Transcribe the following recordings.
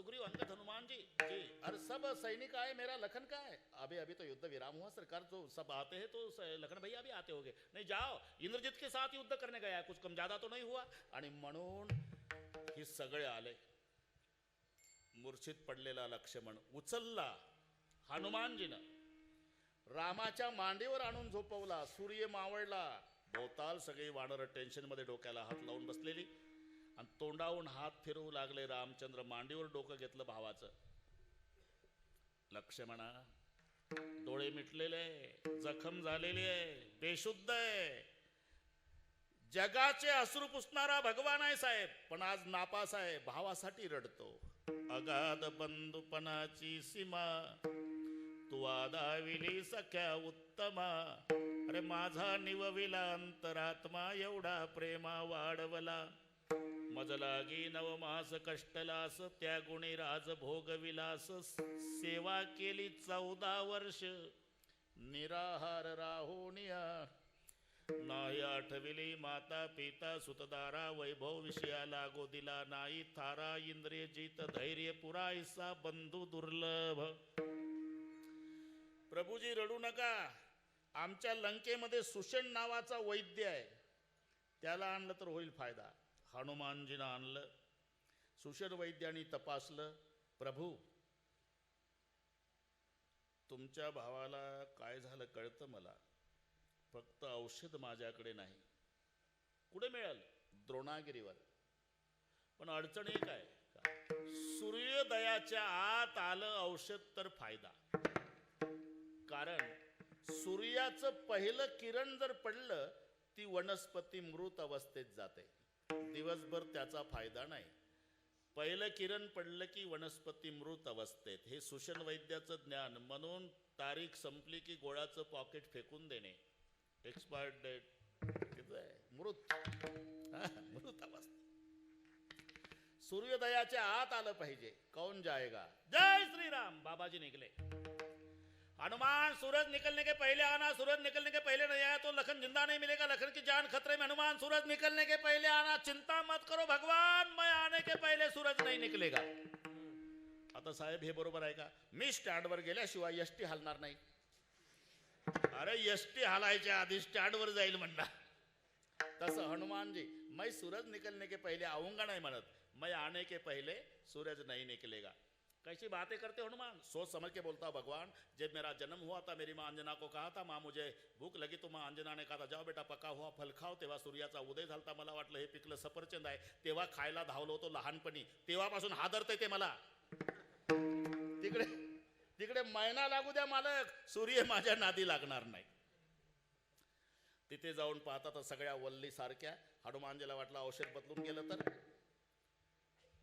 सुग्रीव अंगद हनुमान जी जी अरे सब सैनिक आए मेरा लखन का है? अभी अभी तो युद्ध विराम हुआ सरकार तो सब आते हैं तो लखन भैया भी आते होंगे। नहीं जाओ इंद्रजित के साथ युद्ध करने गया कुछ कम ज्यादा तो नहीं हुआ। आणि म्हणून हे सगळे आले। मूर्छित पडलेला लक्ष्मण उचलला हनुमानजीनं. रामाच्या मांडीवर आणून झोपवला सूर्य मावळला. भोवताल सगळी वानर टेन्शनमध्ये डोक्याला हात लावून बसलेली. आणि तोंडावून हात फिरवू लागले रामचंद्र मांडीवर डोकं घेतलं भावाचं. म्हणा डोळे मिटलेले जखम झालेली आहे बेशुद्ध आहे. जगाचे अश्रू पुसणारा भगवान आहे साहेब पण आज नापास आहे भावासाठी रडतो. अगाध बंधुपणाची सीमा तू आदाविली सख्या उत्तमा. अरे माझा निवविला अंतरात्मा एवढा प्रेमा वाढवला. मजलागी नवमास कष्टलास त्या गुणी राज भोगविलास सेवा केली चौदा वर्ष. निराहार राहुनिया नाही आठविली माता पिता सुतदारा वैभव विषया लागो दिला नाही थारा इंद्रिय जित धैर्य पुरायसा बंधू दुर्लभ. प्रभूजी रडू नका. आमच्या लंकेमध्ये सुषण नावाचा वैद्य आहे. त्याला आणलं तर होईल फायदा. हनुमानजीनं आणलं सुशर वैद्याने तपासलं प्रभू तुमच्या भावाला काय झालं कळतं मला. फक्त औषध माझ्याकडे नाही. कुठे मिळेल? द्रोणागिरीवर. पण अडचण एक आहे का? सूर्योदयाच्या आत आलं औषध तर फायदा. कारण सूर्याचं पहिलं किरण जर पडलं ती वनस्पती मृत अवस्थेत जाते. दिवसभर त्याचा फायदा नाही. पहिलं किरण पडलं की वनस्पती मृत अवस्थेत. हे सुषण वैद्याचं ज्ञान म्हणून तारीख संपली की गोळाचं पॉकेट फेकून देणे. एक्सपायर्ड डेट किती आहे? मृत. मृत अवस्था. सूर्योदयाच्या आत आलं पाहिजे. कौन जायगा जय श्रीराम. बाबाजी निघले. हनुमान सूरज निकलने के पहले आना सूरज निकलने के पहले नहीं आया तो लखन जिंदा नहीं मिलेगा। लखन की जान खतरे में। हनुमान सूरज निकलने के पहले आना चिंता मत करो भगवान मैं आने के पहले सूरज नहीं निकलेगा। आता साहेब हे बरोबर आहे का मी स्टँडवर गेल्याशिवाय एसटी हलणार नाही। अरे एसटी हलायच्या आधी स्टँडवर जाईल म्हणणार। तसं हनुमानजी मै मैं सूरज निकलने के पहिले आऊंगा नाही म्हणत। मैं आने के पहिले सूरज नहीं निकलेगा। कैसी बातें करते हो हनुमान सोच समझ के बोलता भगवान जब मेरा जन्म हुआ था मेरी माँ अंजना को कहा था माँ मुझे भूक लगी तो माँ अंजना ने कहा था जाओ बेटा पका हुआ फल खाओ तेव्हा सूर्याचा उदय झालता मला वाटलं हे पिकलं सफरचंद आहे तेव्हा खायला धावलो होतो लहानपणी तेव्हापासून हादरते ते मला. तिकडे तिकडे मैना लागू द्या मालक सूर्य माझ्या नादी लागणार नाही. तिथे जाऊन पाहता तर सगळ्या वल्ली सारख्या हनुमानजीला वाटलं औषध बदलून गेलं तर?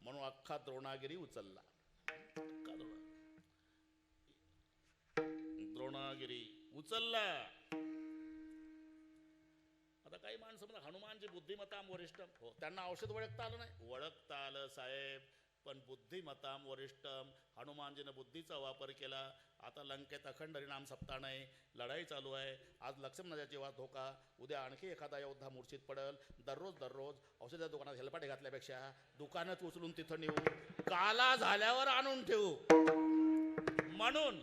म्हणून अख्खा द्रोणागिरी उचलला. द्रोणागिरी उचलला आता काही माणसं म्हणतात हनुमानची बुद्धिमत्ता वरिष्ठ हो त्यांना औषध ओळखता आलं नाही ओळखता आलं साहेब पण बुद्धिमत्ताम वरिष्ठम हनुमानजीनं बुद्धीचा वापर केला. आता लंकेत अखंड हरिनाम सप्ताह नाही लढाई चालू आहे. आज लक्ष्मण नद्याची धोका. उद्या आणखी एखादा योद्धा मूर्छित पडल. दररोज दररोज औषधाच्या दुकानात हेलपाटे घातल्यापेक्षा दुकानच उचलून तिथं नेऊ. काला झाल्यावर आणून ठेवू म्हणून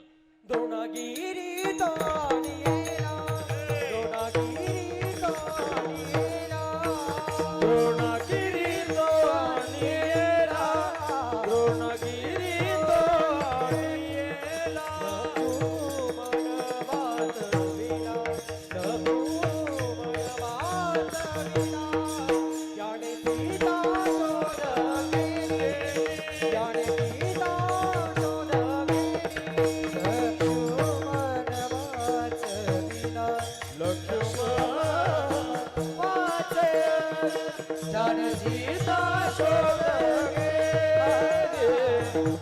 সদকে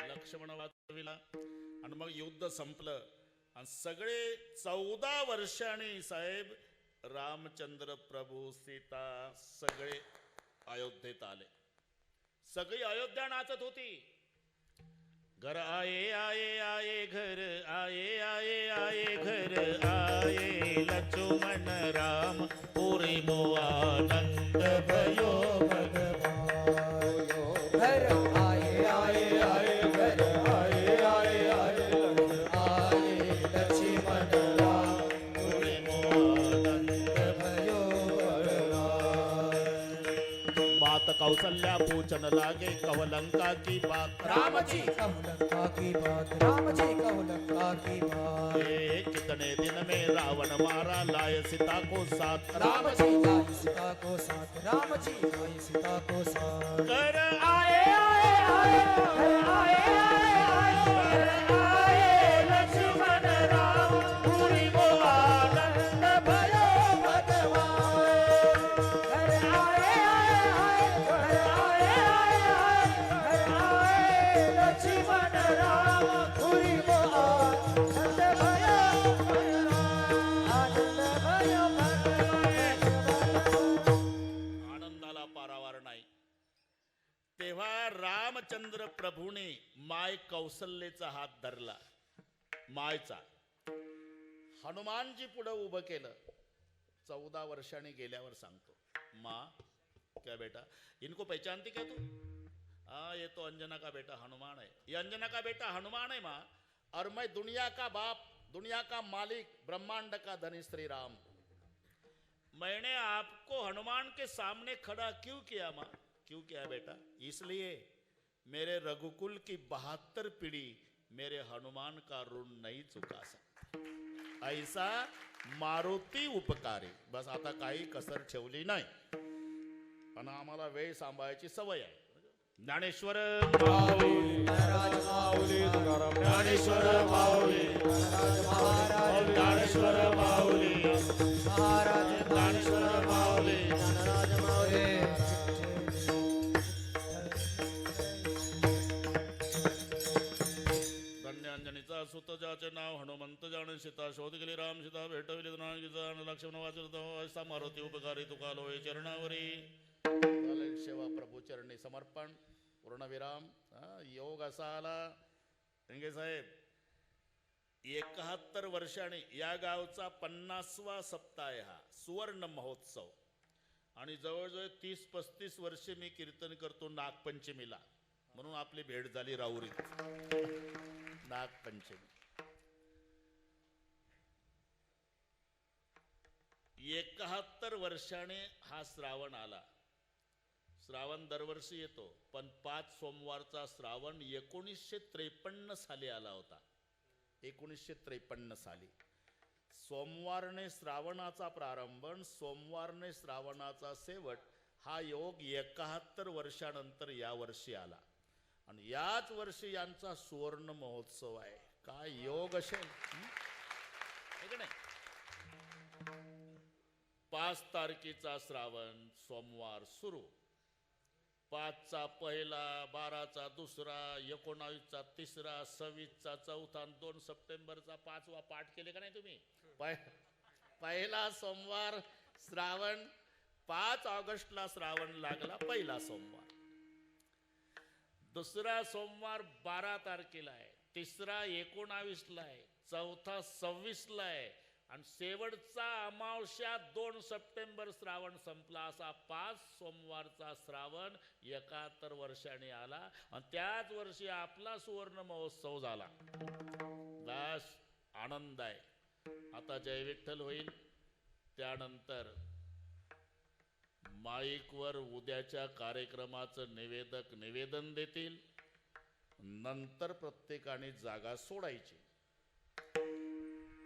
लक्ष्मण वाचविला आणि मग युद्ध संपलं. आणि सगळे चौदा वर्षांनी साहेब रामचंद्र प्रभू सीता सगळे अयोध्येत आले. सगळी अयोध्या नाचत होती. घर आये आये आये घर आये आये आये घर आये लक्ष्मण राम पुरी मोआनंद भयो। कौशल्या पूछन लागे कवलंका की बात राम जी कहु लंका की बात राम जी कहु लंका की बात कितने दिन में रावण मारा लाए सीता को साथ राम जी लाई सीता को साथ राम जी लाई सीता को साथ कर आए आए आए आए आए आए रामचंद्र प्रभूने माय कौसल्येचा हात धरला. मायचा. हनुमानजी पुढं उभं केलं. चौदा वर्षाने गेल्यावर सांगतो. मा क्या बेटा? इनको पहचानती क्या तू? हाँ ये तो अंजना का बेटा हनुमान है. ये अंजना का बेटा हनुमान है माँ. और मैं दुनिया का बाप दुनिया का मालिक ब्रह्मांड का धनी श्री राम मैंने आपको हनुमान के सामने खड़ा क्यों किया माँ? क्यों किया बेटा? इसलिए मेरे रघुकुल की बहत्तर पीढ़ी मेरे हनुमान का ऋण नहीं चुका सकती। ऐसा मारुती उपकारी बस आता काही कसर ठेवली नाही। पण आम्हाला वेळ सांभाळायची सवय आहे। ज्ञानेश्वर ज्ञानेश्वर ज्ञानेश्वर महाराज नाव हनुमंत जाण सीता शोध केली राम सीता भेटविली जाण लक्ष्मण वाचत मारुती उपकारी तुका लोय चरणावरी सेवा प्रभू चरणी समर्पण पूर्णविराम योग असा आला रंगे साहेब एकाहत्तर वर्षाने या गावचा पन्नासवा सप्ताह हा सुवर्ण महोत्सव. आणि जवळजवळ तीस पस्तीस वर्षे मी कीर्तन करतो नागपंचमीला. म्हणून आपली भेट झाली राऊरीत. नागपंचमी. एकाहत्तर वर्षाने हा श्रावण आला. श्रावण दरवर्षी येतो पण पाच सोमवारचा श्रावण एकोणीसशे त्रेपन्न साली आला होता. एकोणीसशे त्रेपन्न साली. सोमवारने श्रावणाचा प्रारंभ सोमवारने श्रावणाचा शेवट हा योग एकाहत्तर वर्षानंतर या वर्षी आला. आणि याच वर्षी यांचा सुवर्ण महोत्सव आहे. काय योग असेल? पाच तारखेचा श्रावण सोमवार सुरू. पाचचा पहिला बाराचा दुसरा एकोणावीसचा तिसरा सव्वीसचा चौथा आणि दोन सप्टेंबरचा पाचवा पाठ केले का नाही तुम्ही? पह- पहिला सोमवार श्रावण पाच ऑगस्टला श्रावण लागला पहिला सोमवार. दुसरा सोमवार बारा तारखेला आहे तिसरा एकोणावीसला आहे चौथा सव्वीसला आहे आणि शेवटचा अमावस्या दोन सप्टेंबर श्रावण संपला असा पाच सोमवारचा श्रावण एकाहत्तर वर्षाने आला आणि त्याच वर्षी आपला सुवर्ण महोत्सव झाला. दास आनंद आहे. आता जय विठ्ठल होईल. त्यानंतर माईकवर उद्याच्या कार्यक्रमाचं निवेदक निवेदन देतील. नंतर प्रत्येकाने जागा सोडायची.